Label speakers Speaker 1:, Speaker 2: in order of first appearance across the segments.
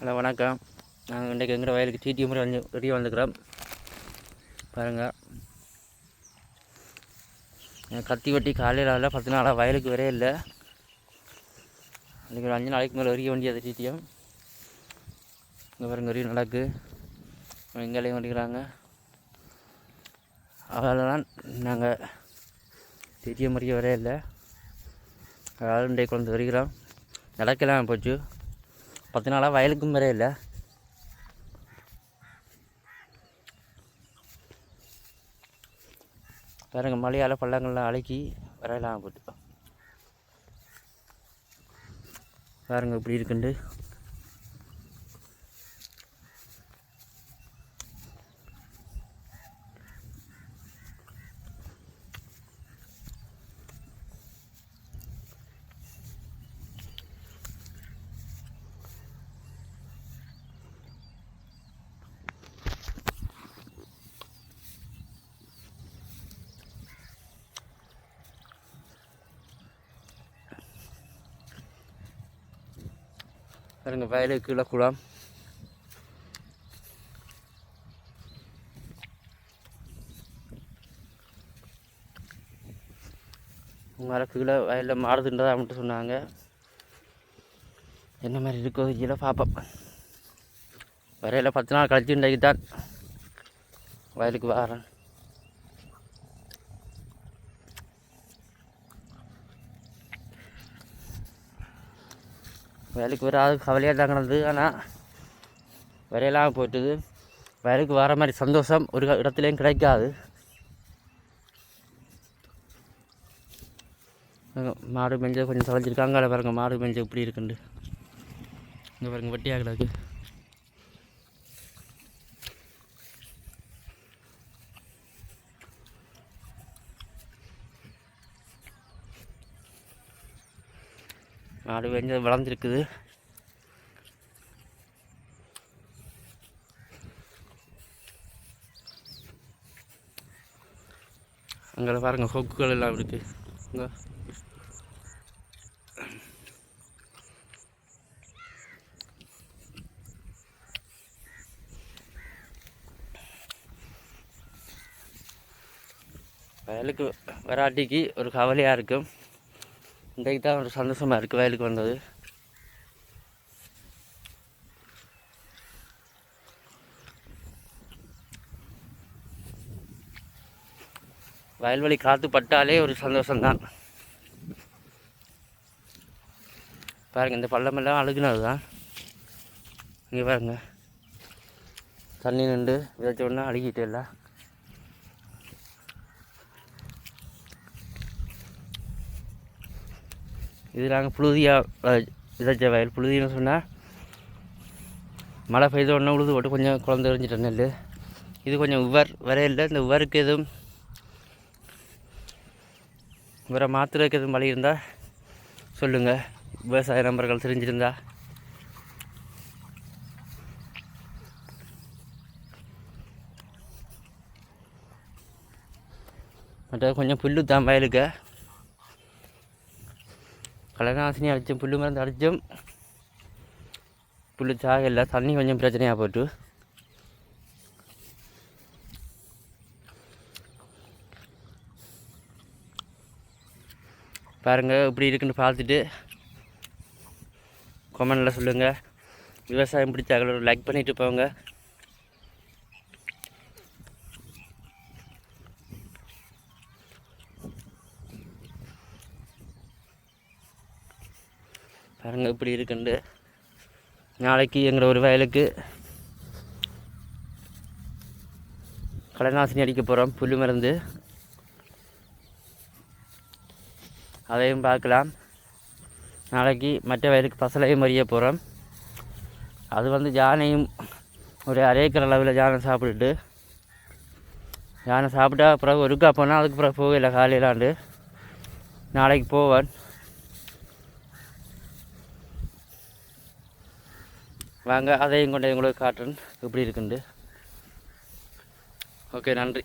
Speaker 1: Hello வணக்கம். நாங்கள் இன்றைக்கு எங்கட வயலுக்கு சீட்டி முறை வந்து வெளியே வந்துக்கிறோம் பாருங்கள் கத்தி வெட்டி காலையில் இல்லை பத்து நாளாக வயலுக்கு வரே இல்லை. இன்றைக்கி ஒரு அஞ்சு நாளைக்கு மேலே வரைய வேண்டியது சீட்டியம் இங்கே பாருங்க வரையும் நடக்கு எங்கேயும் வடிக்கிறாங்க அவ்வளோதான் நாங்கள் சீட்டியம் முறைய வரே இல்லை. அதாவது இன்றைக்கு வந்து வருகிறோம் நடக்கலாம் போச்சு. பத்து நாளாக வயலுக்கும் வரே இல்லை. பாருங்க மழையால் பள்ளங்கள்லாம் அழுக்கி வரையலாம் போட்டு பாருங்க இப்படி இருக்குண்டு. பாருங்க வயலுக்கு கீழே குளம் உங்களால் கீழே வயலில் மாறுதுன்றதா மட்டும் சொன்னாங்க. என்ன மாதிரி இருக்கோ கீழே பார்ப்போம். வரையில் பத்து நாள் கழிச்சு இன்றைக்கு தான் வயலுக்கு வரேன். வேலைக்கு வராது கவலையாக தான் கிடந்தது. ஆனால் வரையெல்லாம் போயிட்டுது. வேலைக்கு வர மாதிரி சந்தோஷம் ஒரு இடத்துலையும் கிடைக்காது. மாடு மெஞ்ச கொஞ்சம் தொலைஞ்சிருக்காங்க அதை பாருங்கள் மாடு மெஞ்ச இப்படி இருக்குண்டு இங்கே பாருங்கள் வெட்டியாக கிடக்கு மாடு வெஞ்ச வளர்ந்துருக்குது. அங்கே பாருங்க ஹொக்குகள் எல்லாம் இருக்கு. வயலுக்கு வராட்டிக்கு ஒரு கவலையாக இருக்கும். இன்றைக்கு தான் ஒரு சந்தோஷமாக இருக்குது வயலுக்கு வந்தது. வயல்வெளி காற்று பட்டாலே ஒரு சந்தோஷம்தான். பாருங்க இந்த பள்ளமெல்லாம் அழுகுனது தான் இங்கே பாருங்க. தண்ணி நின்று விதைச்ச உடனே அழுகிட்டு இல்லை இது நாங்கள் புழுதியாக விதைச்ச வயல். புழுதின்னு சொன்னால் மழை பெய்த உடனே உழுது போட்டு கொஞ்சம் குழந்தை எறிஞ்சிட்ட நெல் இது கொஞ்சம் உவர் வரையில்லை இந்த உவருக்கு எதுவும் இவரை மாற்றுறதுக்கு எதுவும் வழி இருந்தால் சொல்லுங்கள் விவசாய நம்பர்கள் தெரிஞ்சிருந்தா மற்ற கொஞ்சம் புல்லு தான் வயலுக்கு. கலநாசினி அடித்தோம் புல்லு மருந்து அடித்தோம் புல்லு சாகல தண்ணி கொஞ்சம் பிரச்சனையாக போட்டு பாருங்கள் இப்படி இருக்குன்னு பார்த்துட்டு கொமெண்டில் சொல்லுங்கள் விவசாயம் பிடிச்சாங்களோ லைக் பண்ணிவிட்டு போங்க. பாருங்கள் இப்படி இருக்குண்டு. நாளைக்கு எங்களை ஒரு வயலுக்கு கலைநாசினி அடிக்க போகிறோம் புல் மருந்து. அதையும் பார்க்கலாம். நாளைக்கு மற்ற வயலுக்கு பசலையும் மறிய போகிறோம் அது வந்து யானையும் ஒரு அரை ஏக்கர் அளவில் யானை சாப்பிட்டுட்டு. யானை சாப்பிட்டா பிறகு ஒருக்கா போனால் அதுக்கு பிறகு போகல காலையிலாண்டு. நாளைக்கு போவேன். வாங்க அதையும் கொண்டு உங்களுக்கு காட்டுறேன். எப்படி இருக்குண்டு ஓகே நன்றி.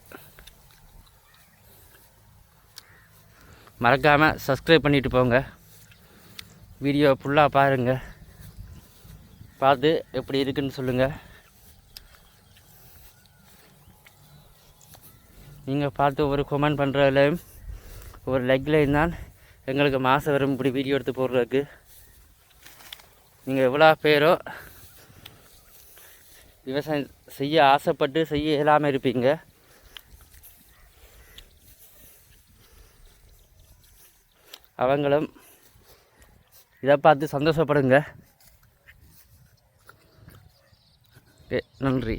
Speaker 1: மறக்காமல் சப்ஸ்கிரைப் பண்ணிட்டு போங்க. வீடியோ ஃபுல்லாக பாருங்கள் பார்த்து எப்படி இருக்குன்னு சொல்லுங்கள் நீங்கள் பார்த்து ஒரு கொமெண்ட் பண்ணுறதுலையும் ஒரு லெக்லையும் தான் எங்களுக்கு மாதம் வரும் இப்படி வீடியோ எடுத்து போடுறதுக்கு. நீங்கள் எவ்வளோ பேரோ விவசாயம் செய்ய ஆசைப்பட்டு செய்ய இயலாமல் இருப்பீங்க. அவங்களும் இதை பார்த்து சந்தோஷப்படுங்க. நன்றி.